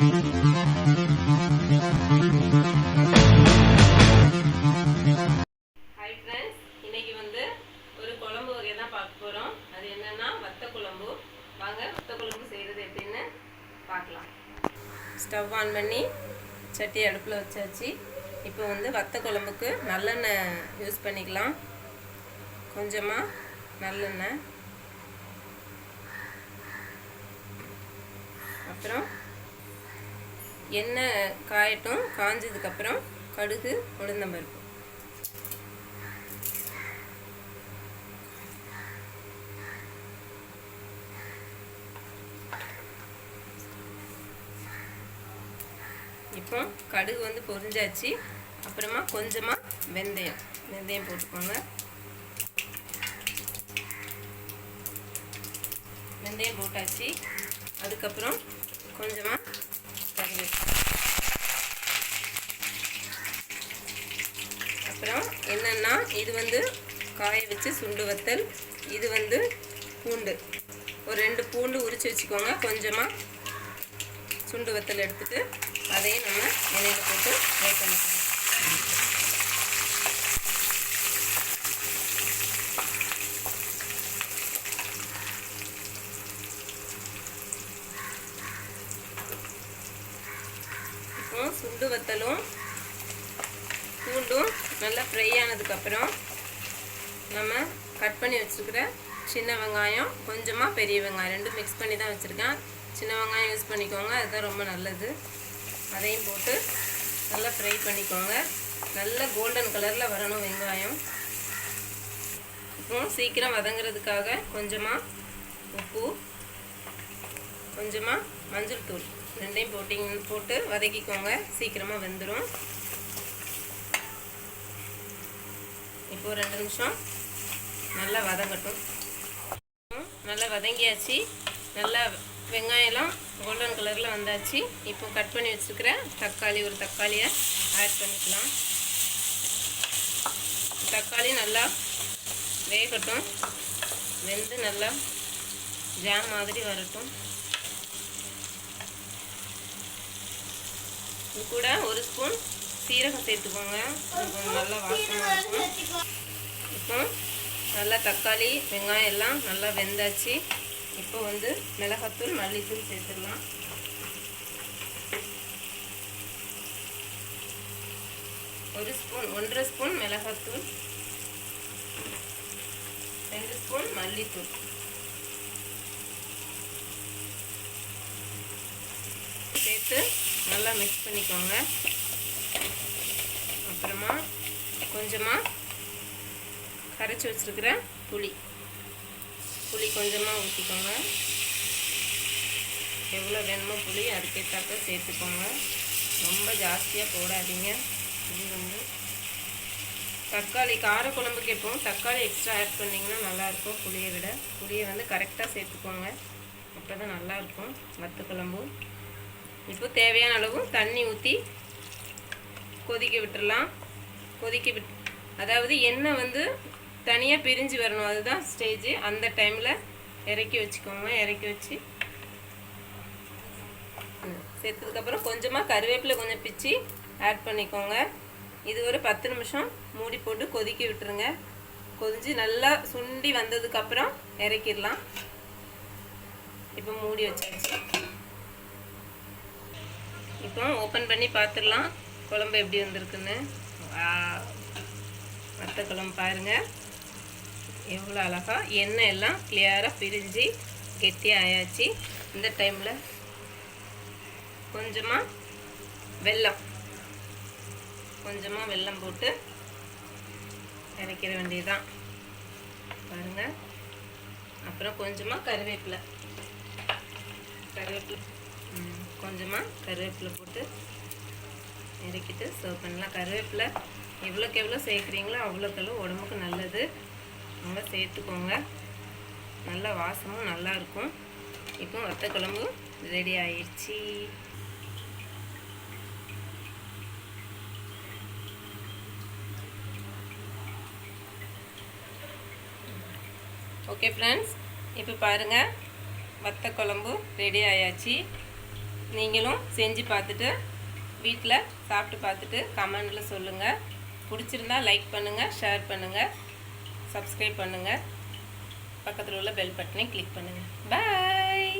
Hi friends இன்னைக்கு வந்து ஒரு குழம்பு வகை தான் பார்க்க போகிறோம் அது என்னன்னா வத்த குழம்பு. வாங்க வத்த குழம்பு செய்கிறது எப்படின்னு பார்க்கலாம். ஸ்டவ் ஆன் பண்ணி சட்டி அடுப்பில் வச்சாச்சு. இப்போ வந்து வத்த குழம்புக்கு நல்லெண்ணெய் யூஸ் பண்ணிக்கலாம். கொஞ்சமாக நல்லெண்ணெய். அப்புறம் எண்ணெய் காயட்டும் காஞ்சதுக்கப்புறம் கடுகு உளுந்தம்பருப்பு. இப்போ கடுகு வந்து பொரிஞ்சாச்சு. அப்புறமா கொஞ்சமாக வெந்தயம். வெந்தயம் போட்டுக்கோங்க. வெந்தயம் போட்டாச்சு. அதுக்கப்புறம் கொஞ்சமாக கருவேப்பிலை அப்புறம் என்னென்னா இது வந்து காய வச்சு சுண்டு வத்தல் இது வந்து பூண்டு. ஒரு ரெண்டு பூண்டு உரிச்சு வச்சுக்கோங்க. கொஞ்சமாக சுண்டு வத்தல் எடுத்துகிட்டு அதையும் நம்ம எண்ணெயில் போட்டு ஃப்ரை பண்ணிக்கலாம் இப்போ சுண்டு பூண்டும் நல்லா ஃப்ரை ஆனதுக்கப்புறம் நம்ம கட் பண்ணி வச்சுருக்கிற சின்ன வெங்காயம் கொஞ்சமாக பெரிய வெங்காயம் ரெண்டும் மிக்ஸ் பண்ணி தான் வச்சுருக்கேன். சின்ன வெங்காயம் யூஸ் பண்ணிக்கோங்க அதுதான் ரொம்ப நல்லது. அதையும் போட்டு நல்லா ஃப்ரை பண்ணிக்கோங்க. நல்ல கோல்டன் கலரில் வரணும் வெங்காயம். இப்போ சீக்கிரம் வதங்குறதுக்காக கொஞ்சமாக உப்பு கொஞ்சமாக மஞ்சள் தூள். ரெண்டையும் போட்டிங் போட்டு வதக்கிக்கோங்க. சீக்கிரமாக வெந்துடும் இப்போ ரெண்டு நிமிஷம் நல்லா வதங்கட்டும். நல்லா வதங்கியாச்சு. நல்லா வெங்காயம்லாம் கோல்டன் கலரில் வந்தாச்சு. இப்போ கட் பண்ணி வச்சுருக்கிற தக்காளி ஒரு தக்காளியை ஆட் பண்ணிக்கலாம். தக்காளி நல்லா வேகட்டும். வெந்து நல்லா ஜாம் மாதிரி வரட்டும். இது கூட ஒரு ஸ்பூன் சீரகம் சேர்த்துக்கோங்க. நல்லா வாசமாக இருக்கும் இப்போ நல்லா தக்காளி வெங்காயம் எல்லாம் நல்லா வெந்தாச்சு. இப்போ வந்து மிளகாத்தூள் மல்லித்தூள் சேர்த்துடலாம். ஒரு ஸ்பூன் ஒன்றரை ஸ்பூன் மிளகாத்தூள். ரெண்டு ஸ்பூன் மல்லித்தூள். நல்லா மிக்ஸ் பண்ணிக்கோங்க. அப்புறமா கொஞ்சமாக கரைச்சி வச்சுருக்கிற புளி. புளி கொஞ்சமாக ஊற்றிக்கோங்க எவ்வளோ வேணுமோ புளி அதுக்கேற்றாக்க சேர்த்துக்கோங்க. ரொம்ப ஜாஸ்தியாக போடாதீங்க. இது வந்து தக்காளி கார குழம்பு கேட்போம் தக்காளி எக்ஸ்ட்ரா ஆட் பண்ணிங்கன்னா நல்லாயிருக்கும் புளியை விட. புளியை வந்து கரெக்டாக சேர்த்துக்கோங்க. அப்போ தான் நல்லாயிருக்கும் வத்த குழம்பு இப்போ தேவையான அளவு தண்ணி ஊற்றி கொதிக்க விட்டுடலாம் கொதிக்க விட் அதாவது எண்ணெய் வந்து தனியாக பிரிஞ்சு வரணும். அதுதான் ஸ்டேஜ் அந்த டைமில் இறக்கி வச்சுக்கோங்க. இறக்கி வச்சு. சேர்த்ததுக்கப்புறம் கொஞ்சமாக கருவேப்பிலை கொஞ்சம் பிச்சு ஆட் பண்ணிக்கோங்க. இது ஒரு பத்து நிமிஷம் மூடி போட்டு கொதிக்க விட்டுருங்க. கொதிஞ்சு நல்லா சுண்டி வந்ததுக்கப்புறம் இறக்கிடலாம். இப்போ மூடி வச்சாச்சு. இப்போ ஓப்பன் பண்ணி பார்த்துடலாம். குழம்பு எப்படி வந்திருக்குன்னு. வத்த குழம்பு பாருங்கள் எவ்வளோ அழகாக எண்ணெய் எல்லாம் கிளியராக பிரிஞ்சு கெட்டியாக ஆயாச்சு. இந்த டைமில் கொஞ்சமாக வெல்லம் கொஞ்சமாக வெல்லம் போட்டு இறக்கிற வேண்டியதுதான். பாருங்கள் அப்புறம் கொஞ்சமாக கருவேப்பிலை. கருவேப்பிலை. கொஞ்சமாக கருவேப்பிலை போட்டு இறக்கிட்டு சர்வ் பண்ணலாம். கருவேப்பிலை எவ்வளோக்கு எவ்வளோ சேர்க்குறீங்களோ அவ்வளோக்கு எவ்வளோ உடம்புக்கு நல்லது. நல்லா சேர்த்துக்கோங்க. நல்ல வாசமும் நல்லா இருக்கும். இப்போ வத்த குழம்பு ரெடி ஆயிடுச்சு. ஓகே ஃப்ரெண்ட்ஸ் இப்போ பாருங்கள் வத்த குழம்பு ரெடி ஆயாச்சு. நீங்களும் செஞ்சு பார்த்துட்டு வீட்டில் சாப்பிட்டு பார்த்துட்டு கமெண்டில் சொல்லுங்கள். பிடிச்சிருந்தா லைக் பண்ணுங்கள் ஷேர் பண்ணுங்கள் சப்ஸ்கிரைப் பண்ணுங்கள். பக்கத்தில் உள்ள பெல் பட்டனை கிளிக் பண்ணுங்கள். பாய்